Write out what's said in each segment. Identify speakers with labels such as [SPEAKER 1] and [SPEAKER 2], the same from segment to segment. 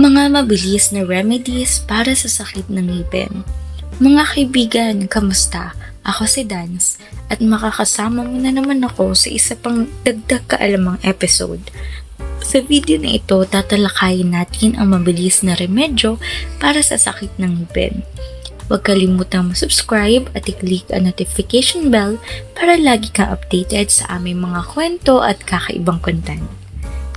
[SPEAKER 1] Mga mabilis na remedies para sa sakit ng ngipin. Mga kaibigan, kamusta? Ako si Dance at makakasama mo na naman ako sa isa pang dagdag kaalamang episode. Sa video na ito, tatalakayin natin ang mabilis na remedyo para sa sakit ng ngipin. Huwag kalimutang subscribe at i-click ang notification bell para lagi kang updated sa aming mga kwento at kakaibang content.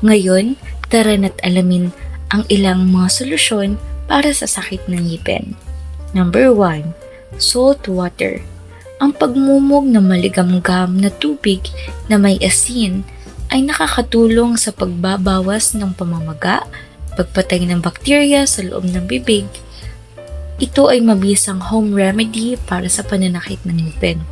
[SPEAKER 1] Ngayon, tara na't alamin ang ilang mga solusyon para sa sakit ng ngipin. Number 1. Salt water. Ang pagmumog ng maligamgam na tubig na may asin ay nakakatulong sa pagbabawas ng pamamaga, pagpatay ng bakterya sa loob ng bibig. Ito ay mabisang home remedy para sa pananakit ng ngipin.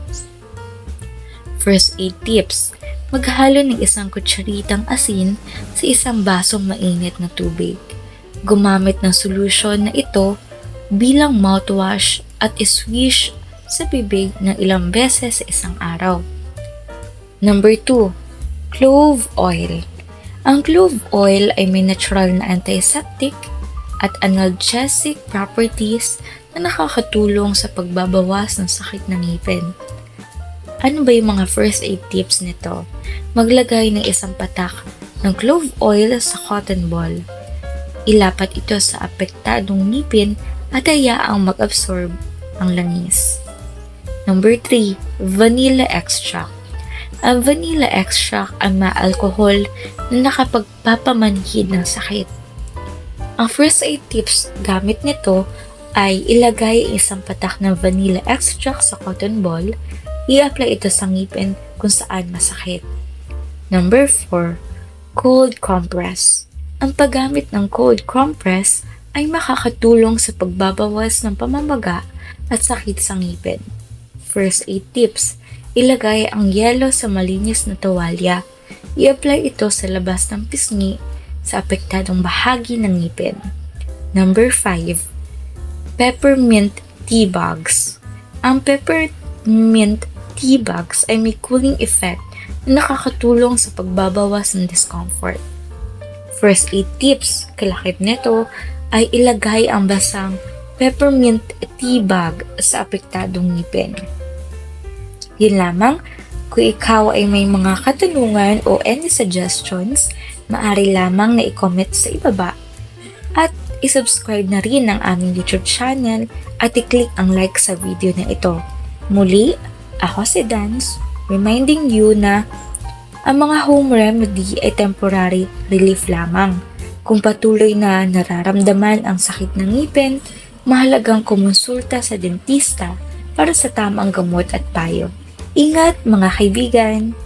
[SPEAKER 1] First aid tips. Maghalo ng isang kutsaritang asin sa isang basong mainit na tubig. Gumamit ng solusyon na ito bilang mouthwash at iswish sa bibig ng ilang beses sa isang araw. Number 2. Clove oil. Ang clove oil ay may natural na antiseptic at analgesic properties na nakakatulong sa pagbabawas ng sakit ng ngipin. Ano ba yung mga first aid tips nito? Maglagay ng isang patak ng clove oil sa cotton ball. Ilapat ito sa apektadong ngipin at hayaang mag-absorb ang langis. Number 3. Vanilla extract. Ang vanilla extract ay ma-alcohol na nakapagpapamanhid ng sakit. Ang first aid tips gamit nito ay ilagay ang isang patak ng vanilla extract sa cotton ball, i-apply ito sa ngipin kung saan masakit. Number 4. Cold compress. Ang paggamit ng cold compress ay makakatulong sa pagbabawas ng pamamaga at sakit sa ngipin. First aid tips. Ilagay ang yelo sa malinis na tuwalya. I-apply ito sa labas ng pisngi sa apektadong bahagi ng ngipin. Number 5. Peppermint tea bags. Ang peppermint tea bags ay may cooling effect na nakakatulong sa pagbabawas ng discomfort. First aid tips, kalakip nito ay ilagay ang basang peppermint tea bag sa apektadong ngipin. Yun lamang, kung ikaw ay may mga katanungan o any suggestions, maaari lamang na i-comment sa ibaba. At isubscribe na rin ang aming YouTube channel at i-click ang like sa video na ito. Muli, ako si Dance, reminding you na ang mga home remedy ay temporary relief lamang. Kung patuloy na nararamdaman ang sakit ng ngipin, mahalagang kumonsulta sa dentista para sa tamang gamot at payo. Ingat mga kaibigan!